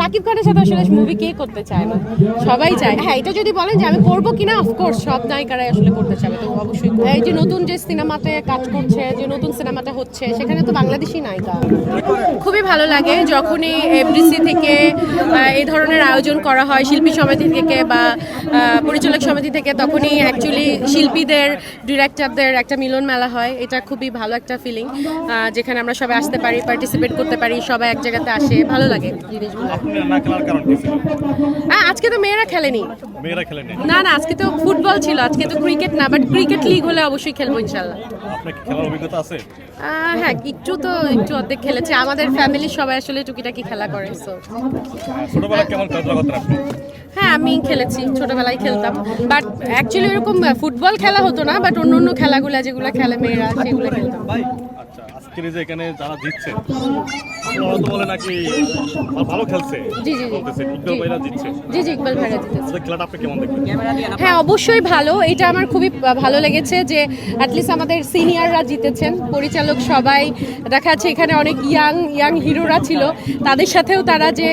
সাকিব খানের সাথে আসলে মুভি কে করতে চায় না? সবাই চায়। হ্যাঁ এটা যদি বলেন যে আমি করব কিনা অফকোর্স সব নায়িকারাই আসলে করতে চাবে তো অবশ্যই এই যে নতুন যে সিনেমাতে কাজ করছে যে নতুন সিনেমাটা হচ্ছে সেখানে তো বাংলাদেশি নায়িকা। খুবই ভালো লাগে যখনই এফডিসি থেকে এই ধরনের আয়োজন করা হয় শিল্পী সমিতি থেকে বা পরিচালক সমিতি থেকে তখনই অ্যাকচুয়ালি শিল্পীদের ডিরেক্টরদের একটা মিলন মেলা হয়। এটা খুবই ভালো একটা ফিলিং যেখানে আমরা সবাই আসতে পারি পার্টিসিপেট করতে পারি সবাই এক জায়গাতে আসে। ভালো লাগে। জিনিসগুলো। না খেলার কারণ কি ছিল? আজকে তো মেয়েরা খেলেনি। মেয়েরা খেলেন। না না আজকে তো ফুটবল ছিল আজকে তো ক্রিকেট না বাট ক্রিকেট লিগ হলে অবশ্যই খেলব ইনশাল্লাহ আপনার কি খেলার অভিজ্ঞতা আছে? হ্যাঁ একটু তো একটু অর্ধেক খেলেছে। আমাদের ফ্যামিলির সবাই আসলে টুকিটাকি খেলা করে সো ছোটবেলায় কেমন খেলাধুলা করতেন আপনি? হ্যাঁ আমি খেলেছি ছোটবেলায় খেলতাম। বাট অ্যাকচুয়ালি এরকম ফুটবল খেলা হতো না বাট অন্য অন্য খেলাগুলো যেগুলো খেলে মেয়েরা সেগুলো খেলতাম। আচ্ছা আজকের যে এখানে যারা জিতছে ওরা তো বলে নাকি ভালো খেলছে জি, জি। বলতেছে ইকবাল ভাইরা জিতছে। জি জি ইকবাল ভাইরা জিতেছে। খেলাটা আপনি কেমন দেখবেন হ্যাঁ অবশ্যই ভালো। এটা আমার খুবই ভালো লেগেছে যে অ্যাটলিস্ট আমাদের সিনিয়ররা জিতেছেন। পরিচালক সবাই দেখা যাচ্ছে এখানে অনেক ইয়াং ইয়াং হিরোরা ছিল। তাদের সাথেও তারা যে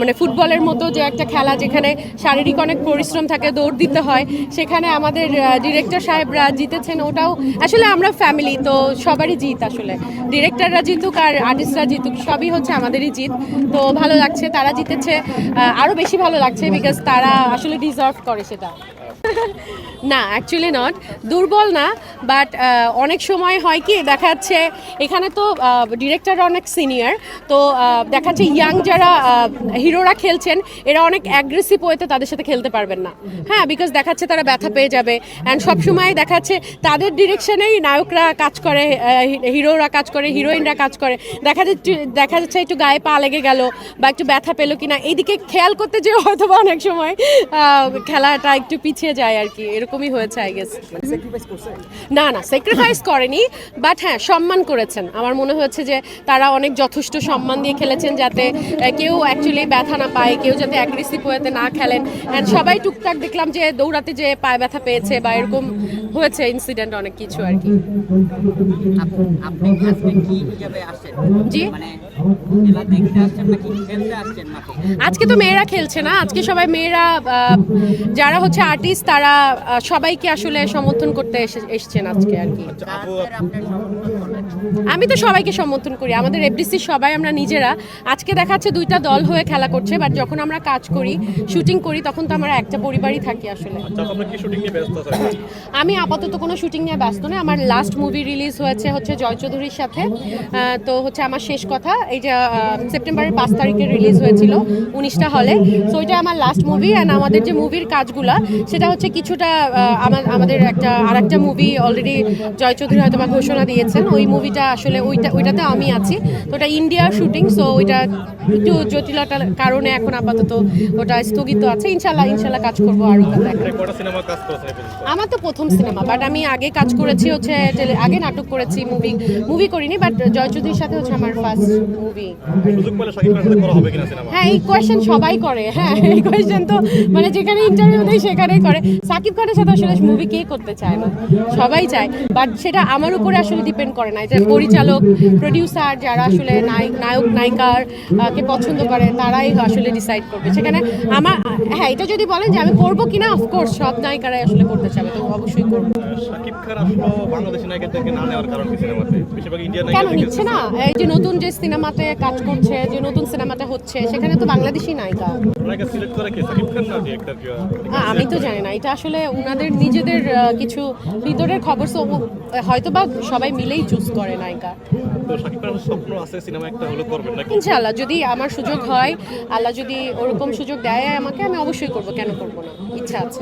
মানে ফুটবলের মতো যে একটা খেলা যেখানে শারীরিক অনেক পরিশ্রম থাকে দৌড় দিতে হয় সেখানে আমাদের ডিরেক্টর সাহেবরা জিতেছেন। ওটাও আসলে আমরা ফ্যামিলি তো সবারই জিত আসলে। ডিরেক্টররা জিতুক আর আর্টিস্টরা জিতুক, সবই হচ্ছে আমাদেরই জিত। তো ভালো লাগছে, তারা জিতেছে। আরও আরও বেশি ভালো লাগছে বিকজ তারা আসলে ডিজার্ভ করে সেটা। না অ্যাকচুয়ালি নট দুর্বল না বাট অনেক সময় হয় কি, দেখা যাচ্ছে এখানে তো ডিরেক্টররা অনেক সিনিয়র তো দেখা যাচ্ছে ইয়াং যারা হিরোরা খেলছেন, এরা অনেক অ্যাগ্রেসিভ ওয়েতে তাদের সাথে খেলতে পারবেন না। হ্যাঁ বিকজ দেখা যাচ্ছে তারা ব্যথা পেয়ে যাবে অ্যান্ড সবসময় দেখা যাচ্ছে তাদের ডিরেকশনেই নায়করা কাজ করে হিরোরা কাজ করে হিরোইনরা কাজ করে। দেখা যাচ্ছে দেখা যাচ্ছে একটু গায়ে পা লেগে গেল, বা একটু ব্যথা পেল কিনা, এইদিকে খেয়াল করতে যে হয়তো বা অনেক সময় খেলাটা একটু পিছিয়ে যায় আর কি এরকমই হয়েছে আই গেস না না স্যাক্রিফাইস করেনি বাট হ্যাঁ সম্মান করেছেন। আমার মনে হয়েছে যে তারা অনেক যথেষ্ট সম্মান দিয়ে খেলেছেন যাতে কেউ অ্যাকচুয়ালি ব্যথা না পায় কেউ যাতে অ্যাগ্রেসিভ ওয়েতে না খেলেন। অ্যান্ড সবাই টুকটাক দেখলাম যে দৌড়াতে যে পায়ে ব্যথা পেয়েছে বা এরকম হয়েছে ইনসিডেন্ট অনেক কিছু আর কি। জি? খেলা দেখতে আসছেন নাকি খেলতে আসছেন আজকে তো মেয়েরা খেলছে না আজকে সবাই মেয়েরা যারা হচ্ছে আর্টিস্ট তারা সবাইকে আসলে সমর্থন করতে এসে- এসছেন আজকে আর কি। আচ্ছা আমি তো সবাইকে সমর্থন করি আমাদের এফডিসি সবাই আমরা নিজেরা। আজকে দেখাচ্ছে দুইটা দল হয়ে খেলা করছে বাট যখন আমরা কাজ করি শুটিং করি তখন তো আমরা একটা পরিবারই থাকি আসলে। আচ্ছা নিয়ে আমি আপাতত কোনো শুটিং নিয়ে ব্যস্ত নই আমার লাস্ট মুভি রিলিজ হয়েছে হচ্ছে জয় চৌধুরীর সাথে তো হচ্ছে আমার শেষ কথা এই যে সেপ্টেম্বরের পাঁচ তারিখে রিলিজ হয়েছিল উনিশটা হলে। সো এটা আমার লাস্ট মুভি অ্যান্ড আমাদের যে মুভির কাজগুলা সেটা হচ্ছে কিছুটা আহ, আমা- আমাদের একটা আর একটা মুভি অলরেডি জয় চৌধুরী হয়তো বা ঘোষণা দিয়েছেন। ওই মুভিটা আসলে ওইটা ওইটাতে আমি আছি। তো ওটা ইন্ডিয়ার শুটিং সো ওইটা একটু জটিলতার কারণে এখন আপাতত ওটা স্থগিত আছে। ইনশাল্লাহ ইনশাল্লাহ কাজ করব আরও? আমার তো প্রথম সিনেমা বাট আমি আগে কাজ করেছি হচ্ছে আগে নাটক করেছি মুভি মুভি করিনি বাট জয় চৌধুরীর সাথে হচ্ছে আমার ফার্স্ট মুভি সিনেমা হ্যাঁ এই কোয়েশ্চেন সবাই করে হ্যাঁ এই কোয়েশ্চেন তো মানে যেখানে ইন্টারভিউ দেয় সেখানেই করে। সাকিব খানের সাথে আসলে মুভি কে করতে চায় না? সবাই চায়। বাট সেটা আমার উপরে আসলে ডিপেন্ড করে না। পরিচালক প্রডিউসার যারা আসলে নায়ক নায়ক নায়িকার কে পছন্দ করে তারাই আসলে ডিসাইড করবে। সেখানে আমার হ্যাঁ এটা যদি বলেন যে আমি করব কিনা অফকোর্স সব নায়িকারাই আসলে করতে চাবে তো অবশ্যই করব। শাকিব খান আসলে বাংলাদেশি নায়িকাদেরকে না নেওয়ার কারণ কি সিনেমাতে বেশিরভাগ ইন্ডিয়ান কেন নিচ্ছে না? এই যে নতুন যে সিনেমাতে কাজ করছে যে নতুন সিনেমাটা হচ্ছে সেখানে তো বাংলাদেশি নায়িকা। আমি তো জানি না। এটা আসলে ওনাদের নিজেদের কিছু ভিতরের খবর তো হয়তো বা সবাই মিলেই চুজ করে নায়িকা। ইনশাআল্লাহ যদি আমার সুযোগ হয় আল্লাহ যদি ওরকম সুযোগ দেয় আমাকে আমি অবশ্যই করব কেন করব না? ইচ্ছা আছে।